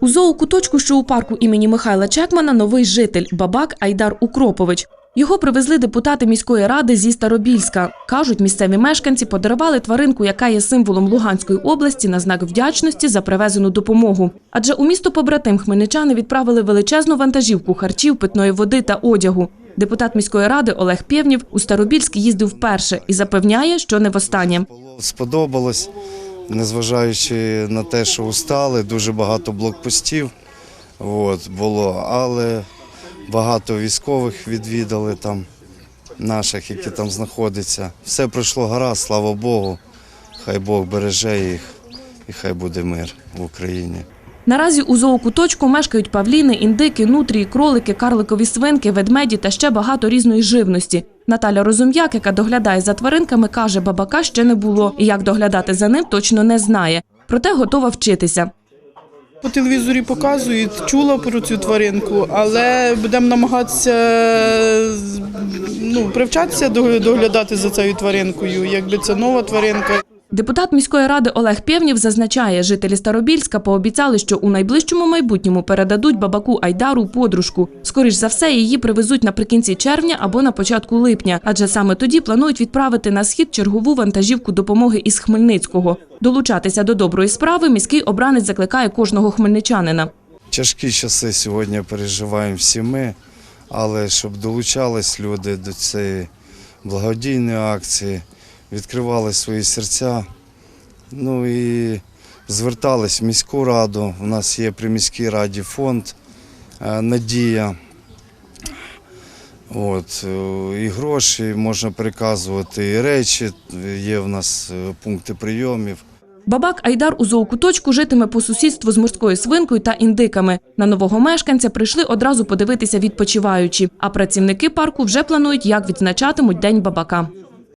У зоокуточку, що у парку імені Михайла Чекмана, новий житель бабак Айдар Укропович. Його привезли депутати міської ради зі Старобільська. Кажуть, місцеві мешканці подарували тваринку, яка є символом Луганської області, на знак вдячності за привезену допомогу. Адже у місто побратим хмельничани відправили величезну вантажівку харчів, питної води та одягу. Депутат міської ради Олег Пєвнів у Старобільськ їздив вперше і запевняє, що не востаннє. Сподобалось, незважаючи на те, що устали, дуже багато блокпостів от, було, але багато військових відвідали там, наших, які там знаходяться. Все пройшло гаразд, слава Богу. Хай Бог береже їх і хай буде мир в Україні. Наразі у зоокуточку мешкають павліни, індики, нутрії, кролики, карликові свинки, ведмеді та ще багато різної живності. Наталя Розум'як, яка доглядає за тваринками, каже, бабака ще не було і як доглядати за ним точно не знає. Проте готова вчитися. По телевізорі показують, чула про цю тваринку, але будемо намагатися ну, привчатися до- доглядати за цією тваринкою, якби це нова тваринка. Депутат міської ради Олег Пєвнів зазначає, жителі Старобільська пообіцяли, що у найближчому майбутньому передадуть бабаку Айдару подружку. Скоріш за все, її привезуть наприкінці червня або на початку липня, адже саме тоді планують відправити на схід чергову вантажівку допомоги із Хмельницького. Долучатися до доброї справи міський обранець закликає кожного хмельничанина. Тяжкі часи сьогодні переживаємо всі ми, але щоб долучались люди до цієї благодійної акції, відкривали свої серця, ну і звертались в міську раду. У нас є при міській раді фонд е, Надія. От, е, і гроші можна переказувати, і речі, є в нас е, пункти прийомів. Бабак Айдар у зоокуточку житиме по сусідству з морською свинкою та індиками. На нового мешканця прийшли одразу подивитися відпочиваючі, а працівники парку вже планують, як відзначатимуть День бабака.